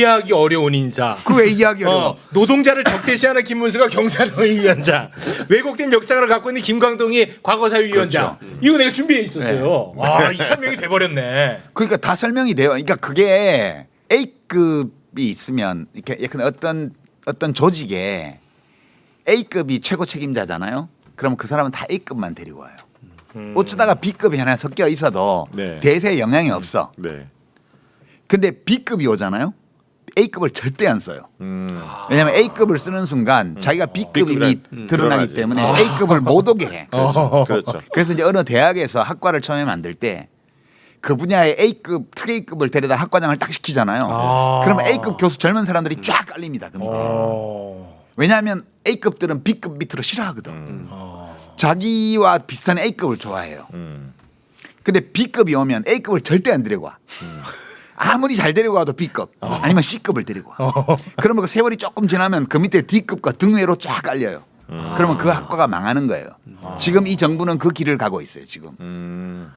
이해하기 어려운 인사. 그 왜 이해하기 어려워? 어, 노동자를 적대시하는 김문수가 경사노위 위원장, 왜곡된 역사를 갖고 있는 김광동이 과거사위 위원장. 그렇죠. 이거 내가 준비해 있었어요. 와, 이 설명이 돼버렸네. 그러니까 다 설명이 돼요. 그러니까 그게 A급이 있으면 이렇게 예컨대 어떤 어떤 조직에 A급이 최고 책임자잖아요. 그럼 그 사람은 다 A급만 데리고 와요. 음. 어쩌다가 B급이 하나 섞여 있어도 네. 대세에 영향이 없어. 네. 근데 B급이 오잖아요. A급을 절대 안 써요. 음. 왜냐하면 A급을 쓰는 순간 자기가 B급이 B급이란, 드러나기 음, 드러나지. 때문에 아. A급을 못 오게 해. 어. 그렇죠. 그래서 이제 어느 대학에서 학과를 처음에 만들 때 그 분야의 A급 특A급을 데려다 학과장을 딱 시키잖아요. 아. 그러면 A급 교수 젊은 사람들이 쫙 깔립니다. 그 밑에. 어. 왜냐하면 A급들은 B급 밑으로 싫어하거든. 음. 어. 자기와 비슷한 A급을 좋아해요. 음. 근데 B급이 오면 A급을 절대 안 데리고 와. 아무리 잘 데리고 와도 B급 아니면 C급을 데리고 와. 어. 그러면 그 세월이 조금 지나면 그 밑에 D급과 등외로 쫙 깔려요. 음. 그러면 그 학과가 망하는 거예요. 지금 이 정부는 그 길을 가고 있어요. 지금. 음.